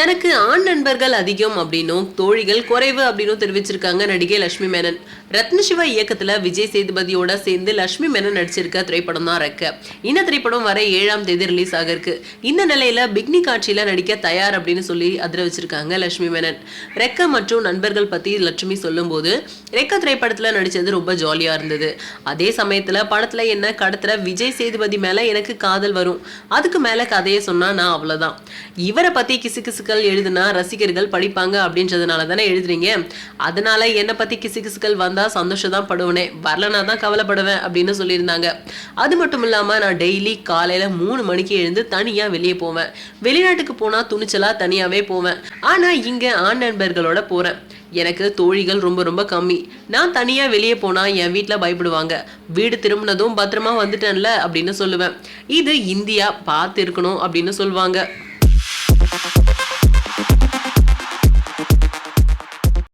தனக்கு ஆண் நண்பர்கள் அதிகம் அப்படின்னும் தோழிகள் குறைவு அப்படின்னும் தெரிவிச்சிருக்காங்க நடிகை லட்சுமி மேனன். ரத்னசிவா இயக்கத்தில் இயக்கத்துல விஜய் சேதுபதியோட சேர்ந்து லட்சுமி மேனன் நடிச்சிருக்க திரைப்படம் தான் ரெக்க. இந்த திரைப்படம் வர ஏழாம் தேதி ரிலீஸ் ஆக இருக்கு இந்த நிலையில பிக்னி காட்சியில நடிக்க தயார் அப்படின்னு சொல்லி அதிர வச்சிருக்காங்க லட்சுமி மேனன். ரெக்க மற்றும் நண்பர்கள் பத்தி லட்சுமி சொல்லும்போது ரெக்க திரைப்படத்துல நடிச்சது ரொம்ப ஜாலியா இருந்தது. அதே சமயத்துல படத்துல என்ன கடத்துற விஜய் சேதுபதி மேல எனக்கு காதல் வரும். அதுக்கு மேல கதையை சொன்னா நான் அவ்வளவுதான். இவரை பத்தி கிசு கிசுக்கு கிசுக்கள் எழுதுனா ரசிகர்கள் படிப்பாங்க அப்படின்றதுனால தானே எழுதுறீங்க. அதனால என்னை பத்தி கிசுகிசுக்கள் வந்தால் வந்தா சந்தோஷம் தான் படுவனே. வரலனா தான் கவலைப்படுவேன் அப்படின்னு சொல்லியிருந்தாங்க. அது மட்டும் இல்லாம நான் டெய்லி காலையில மூணு மணிக்கு எழுந்து தனியா வெளியே போவேன். வெளிநாட்டுக்கு போனா துணிச்சலா தனியாவே போவேன். ஆனா இங்க ஆண் நண்பர்களோட போறேன். எனக்கு தோழிகள் ரொம்ப ரொம்ப கம்மி. நான் தனியா வெளியே போனா என் வீட்டில் பயப்படுவாங்க. வீடு திரும்பினதும் பத்திரமா வந்துட்டேன்ல அப்படின்னு சொல்லுவேன். இது இந்தியா பார்த்து இருக்கணும் அப்படின்னு சொல்லுவாங்க.